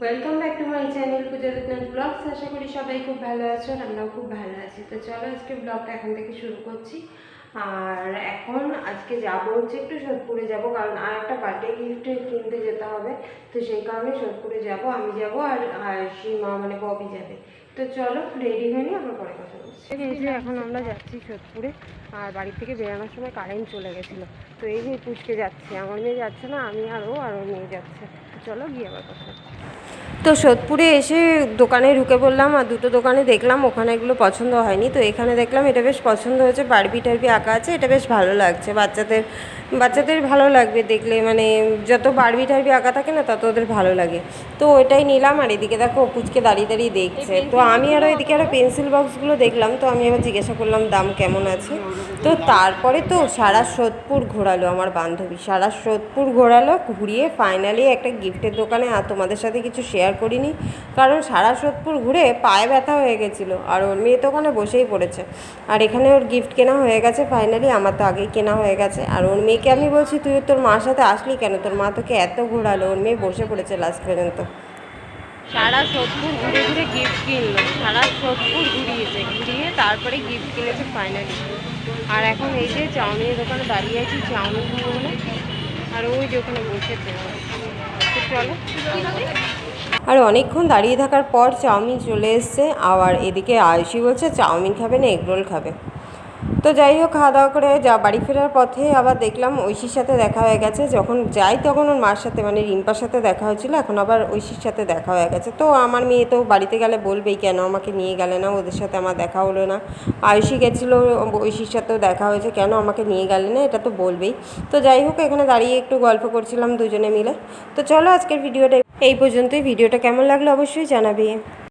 Welcome back to my channel Puja Ratnath vlogs আশা করি সবাই খুব ভালো আছো আর আমরাও খুব ভালো আছি। তো চলো আজকে ব্লগটা এখন থেকে শুরু করছি। আর এখন আজকে যাব হচ্ছে একটু সোদপুরে যাব, কারণ আর একটা বার্থডে গিফট কিনতে যেতে হবে। তো সেই কারণে সোদপুরে যাব, আমি যাব আর সীমা মানে ববি যাবে। তো চলো রেডি হয়ে নিয়ে আমরা পরে কথা বলছি। যে এখন আমরা যাচ্ছি সোদপুরে, আর বাড়ি থেকে বেরোনোর সময় কারেন্ট চলে গেছিল। তো এই যে পুচকে যাচ্ছে, আমার মেয়ে যাচ্ছে না, আমি আর ও আর ওর মেয়ে যাচ্ছে। চলো গিয়ে আবার কথা। তো সোদপুরে এসে দোকানে ঢুকে পড়লাম আর দুটো দোকানে দেখলাম ওখানে এগুলো পছন্দ হয়নি। তো এখানে দেখলাম এটা বেশ পছন্দ হয়েছে বারবি টারবি আঁকা আছে এটা বেশ ভালো লাগছে। বাচ্চাদের বাচ্চাদের ভালো লাগবে দেখলে মানে যত বারবি টারবি আঁকা থাকে না তত ওদের ভালো লাগে। তো ওইটাই নিলাম আর এদিকে দেখো পুচকে দাঁড়িয়ে দাঁড়িয়ে দেখছে। তো আমি আরও এদিকে আরও পেন্সিল বক্সগুলো দেখলাম তো আমি আবার জিজ্ঞাসা করলাম দাম কেমন আছে? তো তারপরে তো সারা সোদপুর ঘোরালো আমার বান্ধবী সারা সোদপুর ঘোরালো ঘুরিয়ে ফাইনালি একটা গিফটের দোকানে আর তোমাদের সাথে কিছু শেয়ার করিনি। কারণ সারা সোদপুর ঘুরে পায়ে ব্যথা হয়ে গেছিল। আর ওর মেয়ে তো ওখানে বসেই পড়েছে। আর এখানে ওর গিফট কেনা হয়ে গেছে ফাইনালি আমার তো আগেই কেনা হয়ে গেছে। আর ওর মেয়েকে আমি বলছি, তুই তোর মার সাথে আসলি কেন? তোর মা তোকে এত ঘোরালো। ওর মেয়ে বসে পড়েছে লাস্ট পর্যন্ত। সারা সোদপুর ঘুরে ঘুরে গিফট কিনলো। সারা সোদপুর ঘুরিয়েছে। ঘুরিয়ে তারপরে গিফট কিনেছে ফাইনালি আর এখন এই যে চাউমিনের দোকানে দাঁড়িয়ে আছি, চাউমিন আর ওই যে ওখানে বসেছে। আর অনেকক্ষণ দাঁড়িয়ে থাকার পর চাউমিন চলে এসছে, আবার এদিকে আয়ুষি বলছে, চাউমিন খাবে না এগরোল খাবে। তো যাই হোক, খাওয়া দাওয়া করে যা, বাড়ি ফেরার পথে আবার দেখলাম ঐশীর সাথে দেখা হয়ে গেছে। যখন যাই তখন ওর মার সাথে মানে রিম্পার সাথে দেখা হয়েছিল, এখন আবার ঐশীর সাথে দেখা হয়ে গেছে। তো আমার মেয়ে তো বাড়িতে গেলে বলবেই, কেন আমাকে নিয়ে গেলে না, ওদের সাথে আমার দেখা হলো না। আয়ুষী গেছিল, ঐশীর সাথেও দেখা হয়েছে, কেন আমাকে নিয়ে গেলে না, এটা তো বলবেই। তো যাই হোক, এখানে দাঁড়িয়ে একটু গল্প করছিলাম দুজনে মিলে। তো চলো আজকের ভিডিওটা এই পর্যন্তই। ভিডিওটা কেমন লাগল অবশ্যই জানাবে।